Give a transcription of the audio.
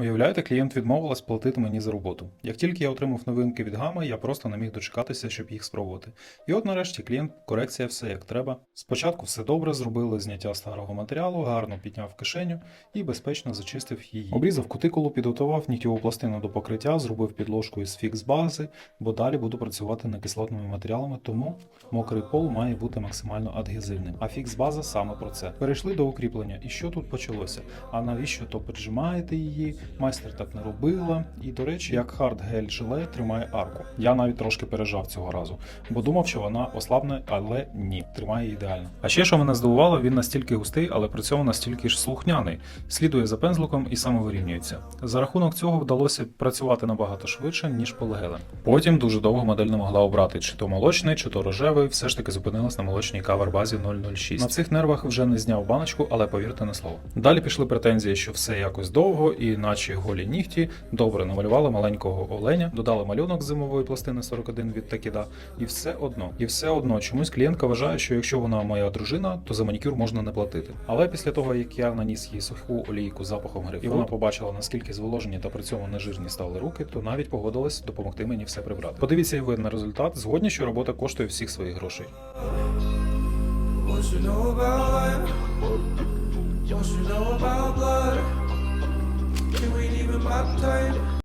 Уявляєте, клієнт відмовилась платити мені за роботу. Як тільки я отримав новинки від гама, я просто не міг дочекатися, щоб їх спробувати. І от нарешті клієнт, корекція все як треба. Спочатку все добре, зробили зняття старого матеріалу, гарно підняв кишеню і безпечно зачистив її. Обрізав кутикулу, підготував нігтєву пластину до покриття, зробив підложку із фікс бази, бо далі буду працювати некислотними матеріалами, тому мокрий пол має бути максимально адгезивним. А фікс база саме про це. Перейшли до укріплення. І що тут почалося? А навіщо то піджимаєте її? Майстер так не робила. І до речі, як хард гель желе тримає арку. Я навіть трошки пережав цього разу, бо думав, що вона ослабне, але ні, тримає ідеально. А ще що мене здивувало, він настільки густий, але при цьому настільки ж слухняний, слідує за пензликом і самовирівнюється. За рахунок цього вдалося працювати набагато швидше, ніж полегелем. Потім дуже довго модель не могла обрати, чи то молочний, чи то рожевий, все ж таки зупинилась на молочній кавер базі 006. На цих нервах вже не зняв баночку, але повірте на слово. Далі пішли претензії, що все якось довго, і наче голі нігті добре намалювали маленького оленя, додали малюнок зимової пластини 41 від Такіда, і все одно, і все одно чомусь клієнтка вважає, що якщо вона моя дружина, то за манікюр можна не платити. Але після того, як я наніс їй суху олійку запахом грифу, і вона побачила, наскільки зволожені та при цьому нежирні стали руки, то навіть погодилась допомогти мені все прибрати. Подивіться і ви на результат. Згодні, що робота коштує всіх своїх грошей. What you know about? What you know about time